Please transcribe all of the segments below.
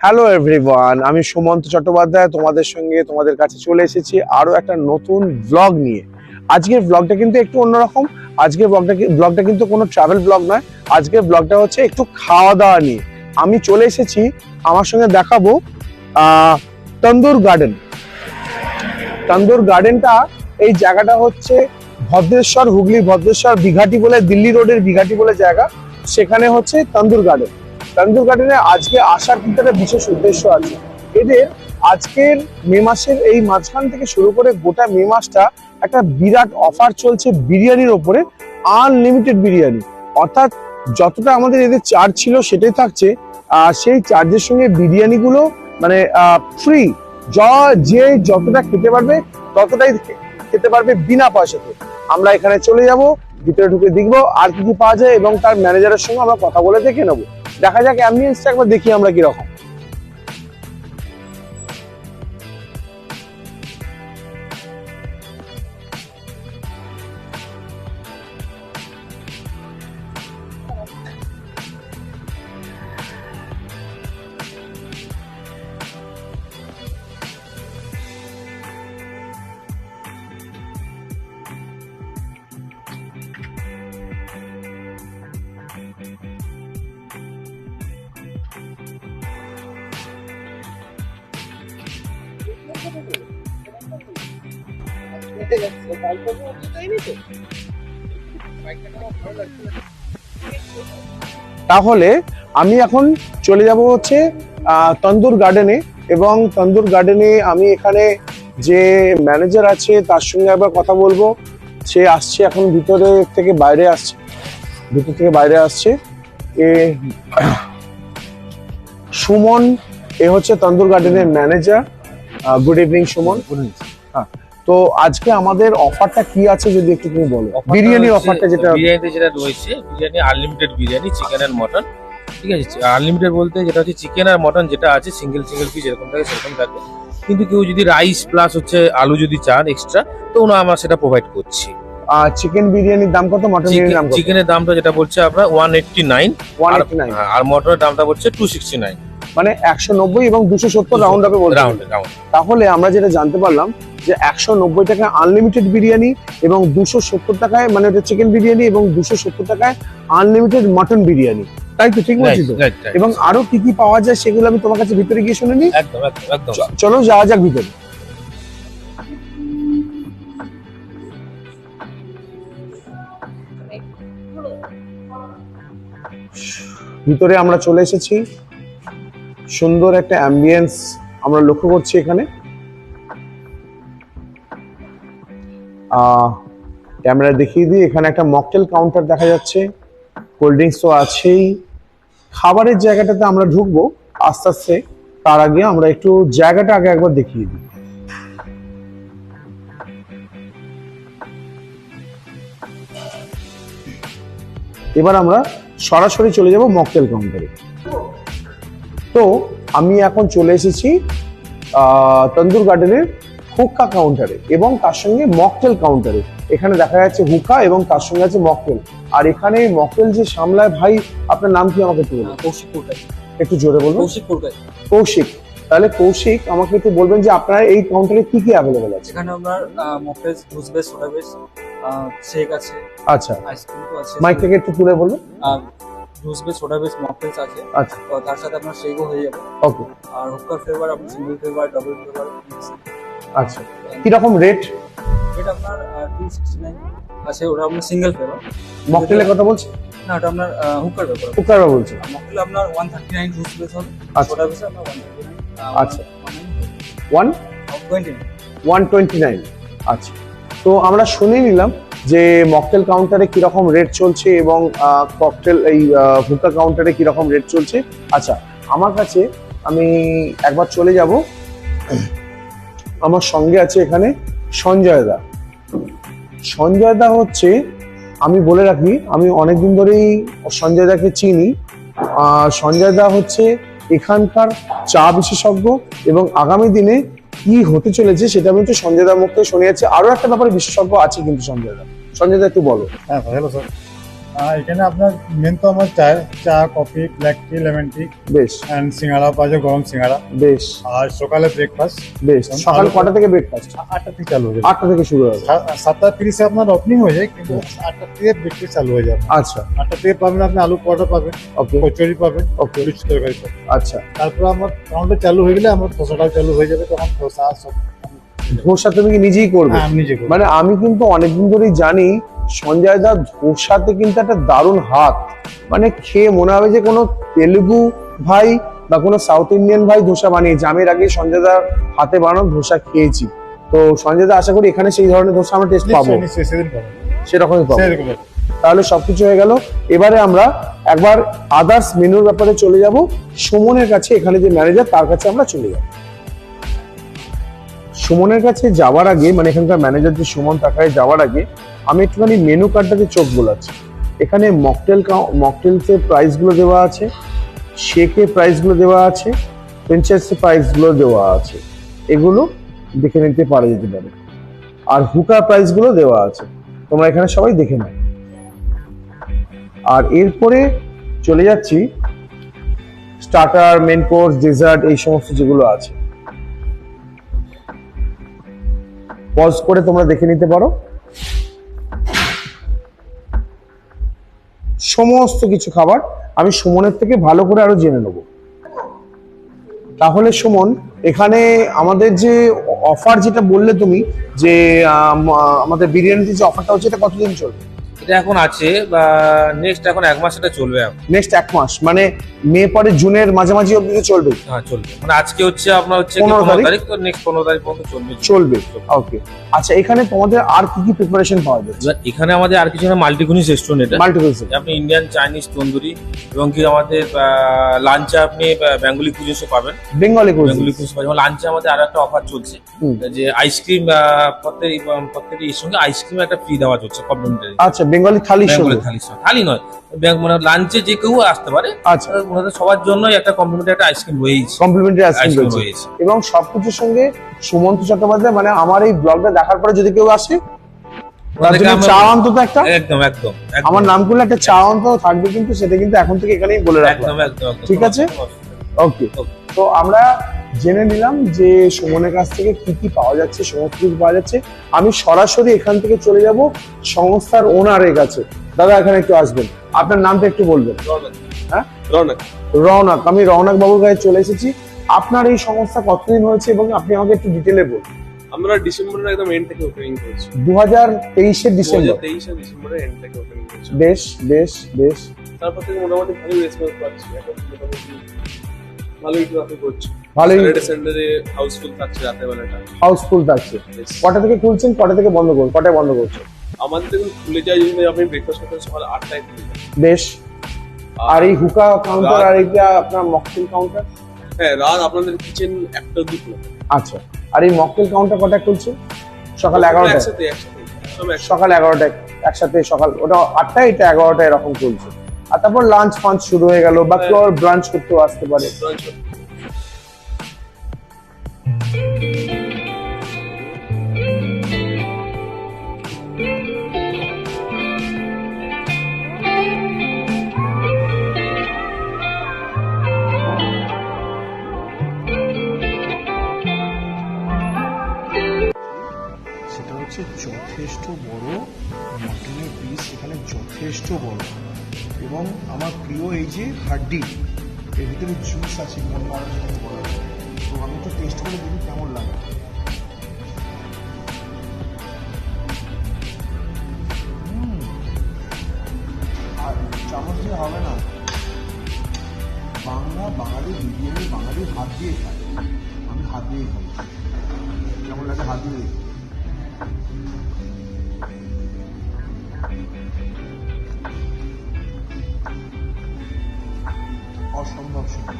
Hello everyone আমি সুমন্ত চট্টোপাধ্যায়, তোমাদের সঙ্গে তোমাদের কাছে চলে এসেছি আরও একটা নতুন ব্লগ নিয়ে। আজকের ব্লগটা কিন্তু একটু অন্যরকম। আজকের ব্লগটা ব্লগটা কিন্তু কোনো ট্রাভেল ব্লগ নয়। আজকের ব্লগটা হচ্ছে একটু খাওয়া দাওয়া নিয়ে। আমি চলে এসেছি, আমার সঙ্গে দেখাবো তন্দুর গার্ডেন তন্দুর গার্ডেনটা এই জায়গাটা হচ্ছে ভদ্রেশ্বর হুগলি, ভদ্রেশ্বর বিঘাটি বলে, দিল্লি রোডের বিঘাটি বলে জায়গা। সেখানে হচ্ছে তন্দুর গার্ডেন তন্দুর গার্ডেনে আজকে আসার কিন্তু একটা বিশেষ উদ্দেশ্য আছে। এদের আজকের মে মাসের এই মাঝখান থেকে শুরু করে গোটা মে মাসটা একটা বিরাট অফার চলছে বিরিয়ানির ওপরে আনলিমিটেড বিরিয়ানি। অর্থাৎ যতটা আমাদের এদের চার্জ ছিল সেটাই থাকছে, আর সেই চার্জের সঙ্গে বিরিয়ানিগুলো মানে ফ্রি যে যতটা খেতে পারবে, ততটাই খেতে পারবে বিনা পয়সাতে। আমরা এখানে চলে যাব। ভিতরে ঢুকে দেখব আর কি কি পাওয়া যায় এবং তার ম্যানেজারের সঙ্গে আমরা কথা বলে দেখে নেব। দেখা যাক অ্যাম্বিয়েন্সটা একবার দেখি আমরা কীরকম। তাহলে আমি এখন চলে যাব হচ্ছে তন্দুর গার্ডেনে এবং তন্দুর গার্ডেনে আমি এখানে যে ম্যানেজার আছে তার সঙ্গে একবার কথা বলব। সে আসছে এখন ভিতরে থেকে বাইরে আসছে ভিতর থেকে বাইরে আসছে। এ সুমন এ হচ্ছে তন্দুর গার্ডেনের ম্যানেজার গুড ইভিনিং সুমন। তো আজকে আমাদের অফারটা কি আছে যদি একটু তুমি বলো? বিরিয়ানির অফারটা যেটা বিরিয়ানিতে যেটা রয়েছে বিরিয়ানি আনলিমিটেড বিরিয়ানি চিকেন আর মটন ঠিক আছে? আনলিমিটেড বলতে যেটা হচ্ছে চিকেন আর মটন যেটা আছে সিঙ্গেল সিঙ্গেল পিস এরকম থাকে সেরকম থাকে কিন্তু কেউ যদি রাইস প্লাস হচ্ছে আলু যদি চান এক্সট্রা তো ওনা আমরা সেটা প্রোভাইড করছি। আর চিকেন বিরিয়ানির দাম কত? মটন বিরিয়ানির দাম চিকেনের দামটা যেটা বলছে আপনার ওয়ান এইটটি নাইন 189 আর মটনের দামটা বলছে টু সিক্সটি নাইন মানে একশো নব্বই এবং দুশো সত্তর রাউন্ড আপে বলতে তাহলে আমরা যেটা জানতে পারলাম যে একশো নব্বই টাকায় আনলিমিটেড বিরিয়ানি এবং দুশো সত্তর টাকায় মানে ওটা চিকেন বিরিয়ানি এবং দুশো সত্তর টাকায় আনলিমিটেড মটন বিরিয়ানি। তাই তো? ঠিক বলছি তো? এবং আরও কি কি পাওয়া যায় সেগুলো আমি তোমার কাছে ভিতরে গিয়ে শুনে নিই। চ- চলো যাওয়া যাক ভিতরে। ভিতরে আমরা চলে এসেছি। সুন্দর একটা অ্যাম্বিয়েন্স আমরা লক্ষ্য করছি এখানে। ক্যামেরা দেখিয়ে দিই, এখানে একটা মকটেল কাউন্টার দেখা যাচ্ছে। কোল্ড ড্রিঙ্কস তো আছেই। খাবারের জায়গাটাতে আমরা ঢুকবো আস্তে আস্তে। তার আগে আমরা একটু জায়গাটা আগে একবার দেখিয়ে দিই। এবার আমরা সরাসরি চলে যাব মকটেল কাউন্টারে তো আমি এখন চলে এসেছি তন্দুর গার্ডেনের হুক্কা কাউন্টারে এবং তার সঙ্গে মকটেল কাউন্টারে এখানে দেখা যাচ্ছে হুক্কা এবং তার সঙ্গে আছে মকটেল আর এখানে মকটেল যে সামলায় ভাই আপনার নাম কি আমাকে একটু বলুন? কৌশিক পুরকাই একটু জোরে বলুন। কৌশিক পুরকাই কৌশিক। তাহলে কৌশিক আমাকে একটু বলবেন যে আপনার এই কাউন্টারে কি কি অ্যাভেলেবেল আছে? এখানে আপনার মকটেলস সোডা বেস শেক আছে আচ্ছা। আইসক্রিম তো আছে। মাইক থেকে একটু তুলে বলুন। Juice base soda base mocktails আছে। আচ্ছা। তো তার সাথে আপনার শেকও হয়ে যাবে। ওকে আর হুক্কার ফ্লেভার আপনার সিঙ্গেল ফ্লেভার ডাবল ফ্লেভার আচ্ছা। কীরকম রেট এটা আপনার টু সিক্সটি নাইন আছে ওটা আপনার সিঙ্গেল ফ্লেভার মকটেলের কথা বলছি? না ওটা আপনার হুক্কার ব্যাপার। কুকারবা বলছি। মকটেল আপনার one thirty nine juice base হবে। আচ্ছা। সোডা বেস আপনার ওয়ান থার্টি নাইন আচ্ছা। One twenty nine one twenty nine আচ্ছা। তো আমরা শুনে নিলাম। যে মকটেল কাউন্টারে কীরকম রেট চলছে এবং ককটেল এই হুকা কাউন্টারে কীরকম রেট চলছে। আচ্ছা আমার কাছে আমি একবার চলে যাব। আমার সঙ্গে আছে এখানে সঞ্জয় দা। সঞ্জয় দা হচ্ছে, আমি বলে রাখি, আমি অনেকদিন ধরেই সঞ্জয় দাকে চিনি। সঞ্জয় দা হচ্ছে এখানকার চা বিশেষজ্ঞ এবং আগামী দিনে কি হতে চলেছে সেটা আমি একটু সঞ্জয় দার মুখ থেকে শুনে যাচ্ছি আরও একটা ব্যাপারে বিশেষজ্ঞ আছে কিন্তু সঞ্জয় দা। সঞ্জয় একটু বলো। হ্যাঁ হ্যালো স্যার এখানে আপনার মেন তো আমার চা চা coffee black tea lemon tea বেশ। অ্যান্ড সিঙ্গাড়া পাওয়া যায় গরম সিঙ্গাড়া বেশ। আর সকালে ব্রেকফাস্ট বেশ। সকাল কটা থেকে ব্রেকফাস্ট আটটা থেকে চালু হয়ে যায় আটটা থেকে শুরু হবে। সা- সাতটা তিরিশে আপনার ওপেনিং হয়ে যায় কিন্তু আটটা থেকে ব্রেকফাস্ট চালু হয়ে যাবে। আচ্ছা। আটটা থেকে পাবেন আপনি আলু পরোটা পাবেন ওকে কচুরি পাবেন ওকে লুচি তরকারি পাবেন। আচ্ছা। তারপর আমার কাউন্টার চালু হয়ে গেলে আমার ধোসাটাও চালু হয়ে যাবে তখন ধোসা সব ধোসা তুমি কি নিজেই করবে? হ্যাঁ মানে আমি কিন্তু অনেকদিন ধরেই জানি সঞ্জয় দা ধোসাতে কিন্তু একটা দারুণ হাত। মানে খেয়ে মনে হবে যে কোনো তেলুগু ভাই বা কোনো সাউথ ইন্ডিয়ান ভাই ধোসা বানিয়েছে। আমি এর আগে সঞ্জয় দার হাতে বানানো ধোসা খেয়েছি। তো সঞ্জয় দা আশা করি এখানে সেই ধরনের ধোসা আমরা টেস্ট পাবো। সেরকমই পাবো। সেরকম তাহলে সবকিছু হয়ে গেল। এবারে আমরা একবার আদার্স মেনুর ব্যাপারে চলে যাব। সুমনের কাছে এখানে যে ম্যানেজার তার কাছে আমরা চলে যাব। সুমনের কাছে যাওয়ার আগে মানে এখানকার ম্যানেজার যে সুমন কাছে যাওয়ার আগে, আমি একটুখানি মেনু কার্ডটাকে চোখ বোলাচ্ছি। এখানে মকটেল মকটেলসের প্রাইসগুলো দেওয়া আছে শেকের প্রাইসগুলো দেওয়া আছে ফ্রেঞ্চাইসের প্রাইসগুলো দেওয়া আছে। এগুলো দেখে নিতে পারা যেতে পারে। আর হুকার প্রাইসগুলো দেওয়া আছে। তোমরা এখানে সবাই দেখে নাও। আর এরপরে চলে যাচ্ছি স্টার্টার মেন কোর্স ডেজার্ট এই সমস্ত যেগুলো আছে। পজ করে তোমরা দেখে নিতে পারো। সমস্ত কিছু খাবার আমি সুমনের থেকে ভালো করে আরও জেনে নেব। তাহলে সুমন, এখানে আমাদের যে অফার যেটা বললে তুমি, যে আমাদের বিরিয়ানিতে যে অফারটা হচ্ছে, এটা কতদিন চলবে? এটা এখন আছে বা নেক্সট এখন এক মাস এটা চলবে এখন। নেক্সট এক মাস মানে মে পরে জুনের মাঝামাঝি অব্দি তো চলবে। হ্যাঁ চলবে। মানে আজকে হচ্ছে আপনার হচ্ছে পনেরো তারিখ? তো নেক্সট পনেরো তারিখ পর্যন্ত চলবে। চলবে ওকে আচ্ছা এখানে তোমাদের আর কি কি প্রিপারেশন পাওয়া এবার এখানে আমাদের আর কিছু না মাল্টিকুনিস রেস্টুরেন্ট এটা। মাল্টিপল আপনি ইন্ডিয়ান চাইনিজ তন্দুরি এবং কি আমাদের লাঞ্চে আপনি বেঙ্গলি কুজিনসও পাবেন। বেঙ্গলি বেঙ্গলি কুজিন পাবেন। লাঞ্চে আমাদের আরও একটা অফার চলছে। যে আইসক্রিম প্রত্যেক প্রত্যেকটি এর সঙ্গে আইসক্রিম একটা ফ্রি দেওয়া চলছে কমপ্লিমেন্টারি আচ্ছা বেঙ্গলি থালি বেঙ্গলি থালি নয় মানে লাঞ্চে যে কেউ আসতে পারে আচ্ছা। সবার জন্যই একটা কমপ্লিমেন্টারি একটা আইসক্রিম রয়েছে কমপ্লিমেন্টারি আইসক্রিম রয়েছে। এবং সবকিছুর সঙ্গে সুমন্ত চট্টোপাধ্যায় মানে আমার এই ব্লগটা দেখার পরে যদি কেউ আসে জন্য চা অন্তত একটা। একদম একদম। আমার নাম করলে একটা চা অন্তত থাকবে কিন্তু সেটা কিন্তু এখন থেকে এখানেই বলে রাখলাম। ঠিক আছে? ওকে তো আমরা জেনে নিলাম যে সুমনের কাছ থেকে কি কি পাওয়া যাচ্ছে সমস্ত কিছু পাওয়া যাচ্ছে। আমি সরাসরি এখান থেকে চলে যাব সংস্থার ওনারের কাছে। দাদা এখানে একটু আসবেন। আপনার নামটা একটু বলবেন। হ্যাঁ? রৌনক। রওনাক আমি রওনাক বাবুর কাছে চলে এসেছি। আপনার এই সংস্থা কতদিন হয়েছে এবং আপনি আমাকে একটু ডিটেলে বলুন। আমরা ডিসেম্বরের একদম এন্ড থেকে ওপেনিং করেছি। দু হাজার তেইশের দু ডিসেম্বর। হাজার তেইশে ডিসেম্বরের এন্ড থেকে ওপেনিং করেছি। বেশ বেশ বেশ। তারপর থেকে মোটামুটি ভালোই রেসপন্স পাচ্ছি। এখন মোটামুটি ভালোই ট্রাফিক করছে ভালোই। স্যাটারডে সানডে হাউসফুল থাকছে রাতের বেলাটা হাউসফুল থাকছে কটা থেকে খুলছেন কটা থেকে বন্ধ করুন? কটায় বন্ধ করছেন? আমাদের দেখুন খুলে যায় যদি আপনি ব্রেকফাস্ট করতে সকাল আটটায় খুলে যায়। বেশ। আর এই হুকা কাউন্টার আর এইটা আপনার মকটেল কাউন্টার হ্যাঁ রাত আপনাদের কিচেন একটা খোলা আচ্ছা। আর এই মকটেল কাউন্টার কটা খুলছে সকাল এগারোটা একসাথে একসাথে। সব একসাথে। সকাল এগারোটায় একসাথে সকাল ওটা আটটায় এটা এগারোটা এরকম চলছে আর তারপর লাঞ্চ ফাঞ্চ শুরু হয়ে গেল বা কেউ ব্রাঞ্চ করতেও আসতে পারে। সেটা হচ্ছে যথেষ্ট বড় মটনের পিস এখানে যথেষ্ট বড়। এবং আমার প্রিয় এই যে হাড্ডি, এর ভিতরে জুস আছে মনে যেটাকে বলা তো আমি তো টেস্ট করে দেখি কেমন লাগে। আর চামচ দিয়ে হবে না। বাংলা, বাঙালি বিরিয়ানি, বাঙালি হাত দিয়ে খায় আমি হাত দিয়ে খাই কেমন লাগে হাত দিয়ে অসম্ভব সুন্দর।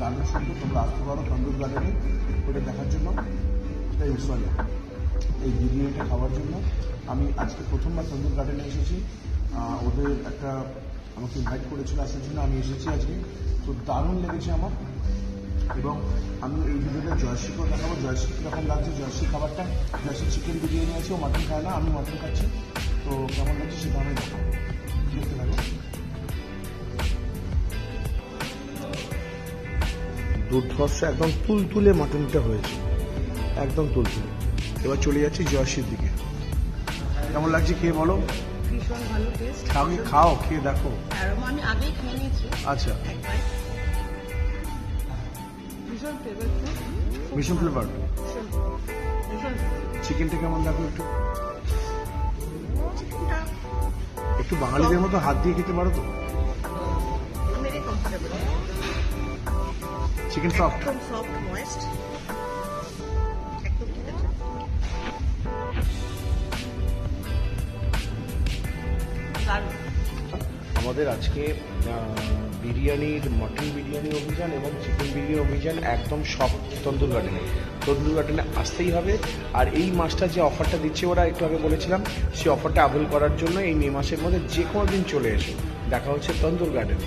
দারুণ সুন্দর, তোমরা আসতে পারো তন্দুর গার্ডেনে। ওটা দেখার জন্য। এই সরি এই বিরিয়ানিটা খাওয়ার জন্য। আমি আজকে প্রথমবার তন্দুর গার্ডেনে এসেছি। ওদের একটা আমাকে ইনভাইট করেছিল আসার জন্য আমি এসেছি আজকে। তো দারুণ লেগেছে আমার। এবং আমি এই ভিডিওটা জয়শ্রীকেও দেখাবো। জয়শ্রী কীরকম লাগছে? জয়শ্রী খাবারটা? জয়শ্রী চিকেন বিরিয়ানি আছে, ও মাটন খায় না আমি মাটন খাচ্ছি। তো কেমন লাগছে সেটা আমি দেখতে। দুর্ধর্ষ একদম তুলতুলে মাটনটা হয়েছে। একদম তুলতুলে। এবার চলে যাচ্ছি জয়শ্রীর দিকে। কেমন লাগছে খেয়ে বলো? ভীষণ ভালো টেস্ট খাও খাও খেয়ে দেখো। আমি আগেই খেয়ে নিয়েছি। আচ্ছা। ভীষণ ফ্লেভার চিকেনটা কেমন দেখো একটু? একটু বাঙালিদের মতো হাত দিয়ে খেতে পারো তো? চিকেন সফট একদম সফট ময়েস্ট একদম ঠিক আছে আমাদের আজকে বিরিয়ানির মটন বিরিয়ানি অভিযান এবং চিকেন বিরিয়ানি অভিযান একদম সব তন্দুর গার্ডেনে তন্দুর গার্ডেনে আসতেই হবে। আর এই মাসটা যে অফারটা দিচ্ছে ওরা একটু আগে বলেছিলাম সেই অফারটা আভেল করার জন্য এই মে মাসের মধ্যে যে কোনো দিন চলে এসো। দেখা হচ্ছে তন্দুর গার্ডেনে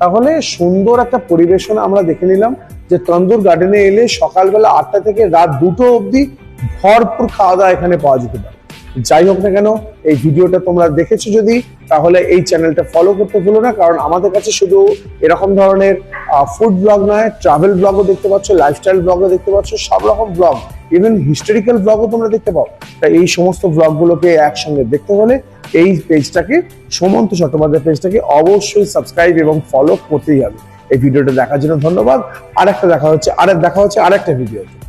তাহলে সুন্দর একটা পরিবেশন আমরা দেখে নিলাম যে তন্দুর গার্ডেনে এলে সকালবেলা আটটা থেকে রাত দুটো অবধি ভরপুর খাওয়া দাওয়া এখানে পাওয়া যেতে পারে। যাই হোক না কেন, এই ভিডিওটা তোমরা দেখেছ যদি, তাহলে এই চ্যানেলটা ফলো করতে ভুলো না, কারণ আমাদের কাছে শুধু এরকম ধরনের ফুড ব্লগ নয় ট্রাভেল ব্লগও দেখতে পাচ্ছ লাইফস্টাইল ব্লগও দেখতে পাচ্ছ, সব রকম ব্লগ ইভেন হিস্টোরিক্যাল ব্লগও তোমরা দেখতে পাও। তাই এই সমস্ত ব্লগগুলোকে একসঙ্গে দেখতে হলে এই পেজটাকে সুমন্ত চট্টোপাধ্যায় পেজটাকে অবশ্যই সাবস্ক্রাইব এবং ফলো করতেই হবে। এই ভিডিওটা দেখার জন্য ধন্যবাদ। আর একটা দেখা হচ্ছে আর দেখা হচ্ছে আর একটা ভিডিওতে